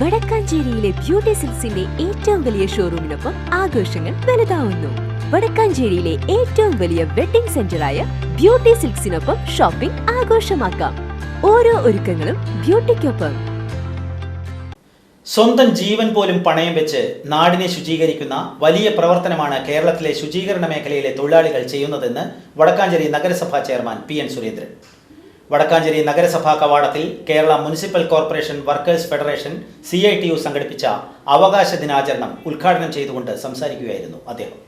വടക്കാഞ്ചേരിയിലെ beauty സിൽസിന്റെ ഏറ്റവും വലിയ ഷോറൂമിനൊപ്പം ആഘോഷങ്ങൾ വലുതാവുന്നു. വടക്കാഞ്ചേരിയിലെ ഏറ്റവും വലിയ വെഡിംഗ് സെന്ററായ ബ്യൂട്ടി സിൽക്സിനൊപ്പം ഷോപ്പിംഗ് ആഘോഷമാക്കാം. ഓരോ ഒരുക്കങ്ങളും ബ്യൂട്ടിക്കൊപ്പം. സ്വന്തം ജീവൻ പോലും പണയം വെച്ച് നാടിനെ ശുചീകരിക്കുന്ന വലിയ പ്രവർത്തനമാണ് കേരളത്തിലെ ശുചീകരണ മേഖലയിലെ തൊഴിലാളികൾ ചെയ്യുന്നതെന്ന് വടക്കാഞ്ചേരി നഗരസഭാ chairman P N Surendran. Vadakkanchery നഗരസഭാ കവാടത്തിൽ Kerala municipal corporation workers federation C സംഘടിപ്പിച്ച അവകാശ ദിനാചരണം ഉദ്ഘാടനം ചെയ്തുകൊണ്ട് സംസാരിക്കുകയായിരുന്നു അദ്ദേഹം.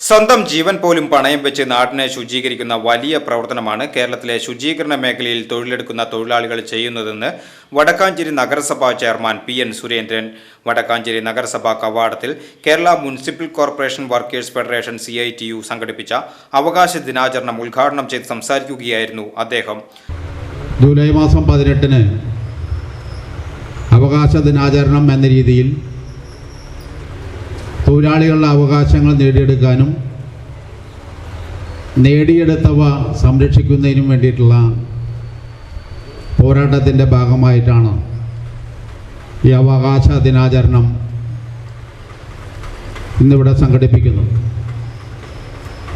സ്വന്തം ജീവൻ പോലും പണയം വെച്ച് നാടിനെ ശുചീകരിക്കുന്ന വലിയ പ്രവർത്തനമാണ് കേരളത്തിലെ ശുചീകരണ മേഖലയിൽ തൊഴിലെടുക്കുന്ന തൊഴിലാളികൾ ചെയ്യുന്നതെന്ന് വടക്കാഞ്ചേരി നഗരസഭാ chairman P N Surendran. Vadakkanchery നഗരസഭാ കവാടത്തിൽ Kerala municipal corporation workers federation C I T U സംഘടിപ്പിച്ച അവകാശ ദിനാചരണം ഉദ്ഘാടനം ചെയ്ത് സംസാരിക്കുകയായിരുന്നു അദ്ദേഹം. ജൂലൈ മാസം പതിനെട്ടിന് അവകാശ ദിനാചരണം എന്ന രീതിയിൽ തൊഴിലാളികളുടെ അവകാശങ്ങൾ നേടിയെടുക്കാനും നേടിയെടുത്തവ സംരക്ഷിക്കുന്നതിനും വേണ്ടിയിട്ടുള്ള പോരാട്ടത്തിന്റെ ഭാഗമായിട്ടാണ് ഈ അവകാശ ദിനാചരണം ഇന്നിവിടെ സംഘടിപ്പിക്കുന്നത്.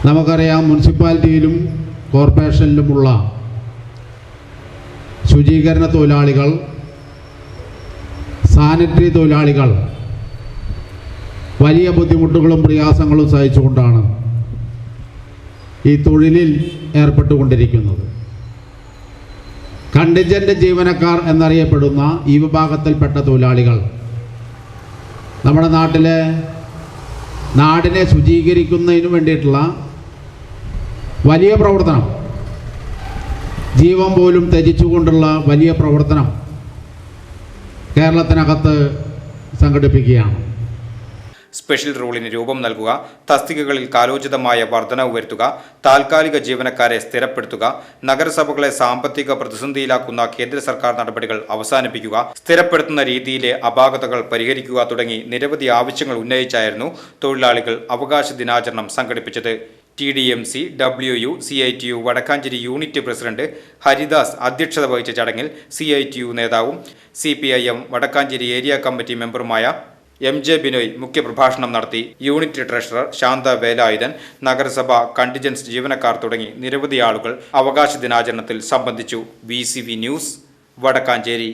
നമുക്കറിയാം മുനിസിപ്പാലിറ്റിയിലും കോർപ്പറേഷനിലുമുള്ള ശുചീകരണ തൊഴിലാളികൾ സാനിറ്ററി തൊഴിലാളികൾ വലിയ ബുദ്ധിമുട്ടുകളും പ്രയാസങ്ങളും സഹിച്ചുകൊണ്ടാണ് ഈ തൊഴിലിൽ ഏർപ്പെട്ടുകൊണ്ടിരിക്കുന്നത്. കണ്ടിജന്റ് ജീവനക്കാർ എന്നറിയപ്പെടുന്ന ഈ വിഭാഗത്തിൽപ്പെട്ട തൊഴിലാളികൾ നമ്മുടെ നാട്ടിലെ നാടിനെ ശുചീകരിക്കുന്നതിന് വേണ്ടിയിട്ടുള്ള വലിയ പ്രവർത്തനം ജീവൻ പോലും ത്യജിച്ചുകൊണ്ടുള്ള വലിയ പ്രവർത്തനം കേരളത്തിനകത്ത് സംഘടിപ്പിക്കുകയാണ്. സ്പെഷ്യൽ റൂളിന് രൂപം നൽകുക തസ്തികകളിൽ കാലോചിതമായ വർധനവ് വരുത്തുക താൽക്കാലിക ജീവനക്കാരെ സ്ഥിരപ്പെടുത്തുക നഗരസഭകളെ സാമ്പത്തിക പ്രതിസന്ധിയിലാക്കുന്ന കേന്ദ്ര സർക്കാർ നടപടികൾ അവസാനിപ്പിക്കുക സ്ഥിരപ്പെടുത്തുന്ന രീതിയിലെ അപാകതകൾ പരിഹരിക്കുക തുടങ്ങി നിരവധി ആവശ്യങ്ങൾ ഉന്നയിച്ചായിരുന്നു തൊഴിലാളികൾ അവകാശ ദിനാചരണം സംഘടിപ്പിച്ചത്. T D M C W U C I T U Vadakkanchery unit president Haridas അധ്യക്ഷത വഹിച്ച ചടങ്ങിൽ സി ഐ ടി യു നേതാവും C P I M Vadakkanchery area committee മെമ്പറുമായ M J Binoy മുഖ്യപ്രഭാഷണം നടത്തി. യൂണിറ്റ് ട്രഷറർ ശാന്ത വേലായുധൻ നഗരസഭ കണ്ടിജൻസ് ജീവനക്കാർ തുടങ്ങി നിരവധി ആളുകൾ അവകാശ ദിനാചരണത്തിൽ സംബന്ധിച്ചു. V news Vadakkanchery.